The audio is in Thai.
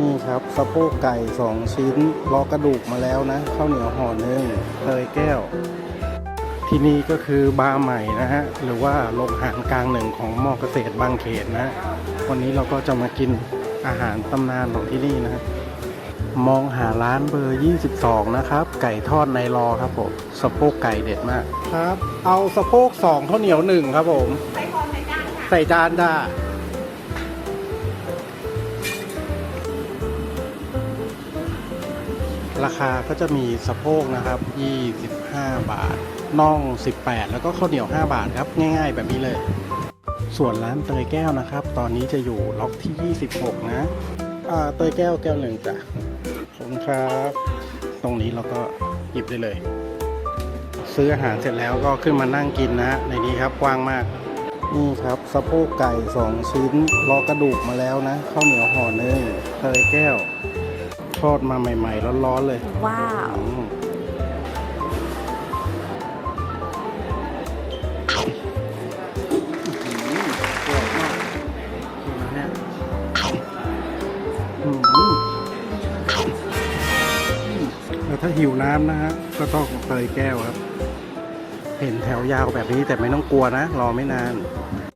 นี่ครับสะโพกไก่ 2 ชิ้นรอกระดูกมาแล้วนะข้าวเหนียวห่อหนึ่งเตยแก้ว ที่นี่ก็คือบาร์ใหม่นะฮะ หรือว่าโรงอาหารกลางหนึ่งของมอเกษตรบางเขตนะ วันนี้เราก็จะมากินอาหารตำนานของที่นี่นะ มองหาร้านเบอร์ 22 นะครับ ไก่ทอดในรอครับผมสะโพกไก่เด็ดมากครับ เอาสะโพก2ข้าวเหนียวหนึ่งครับผม ใส่คอใส่จานค่ะใส่จา ราคาก็จะมีสะโพกนะครับ 25 บาท น่อง 18 แล้วก็ข้าวเหนียว 5 บาทครับ ง่าย ๆ แบบนี้เลย ส่วนร้านเตยแก้วนะครับ ตอนนี้จะอยู่ล็อกที่ 26 นะเตยแก้วแก้วหนึ่งจ้ะขอบคุณครับ ตรงนี้เราก็หยิบได้เลย ซื้ออาหารเสร็จแล้วก็ขึ้นมานั่งกินนะในนี้ครับกว้างมากนี่ครับสะโพกไก่ 2 ชิ้นรอกระดูกมาแล้วนะข้าวเหนียวห่อหนึ่งเตยแก้ว ทอดมาใหม่ ๆ ร้อนๆเลย ว้าวอืมอื้อหือกรอบมากเห็นไหมเนี่ยอื้อหือแล้วถ้าหิวน้ำนะฮะก็ต้องเตยแก้วครับ เห็นแถวยาวแบบนี้แต่ไม่ต้องกลัวนะ รอไม่นาน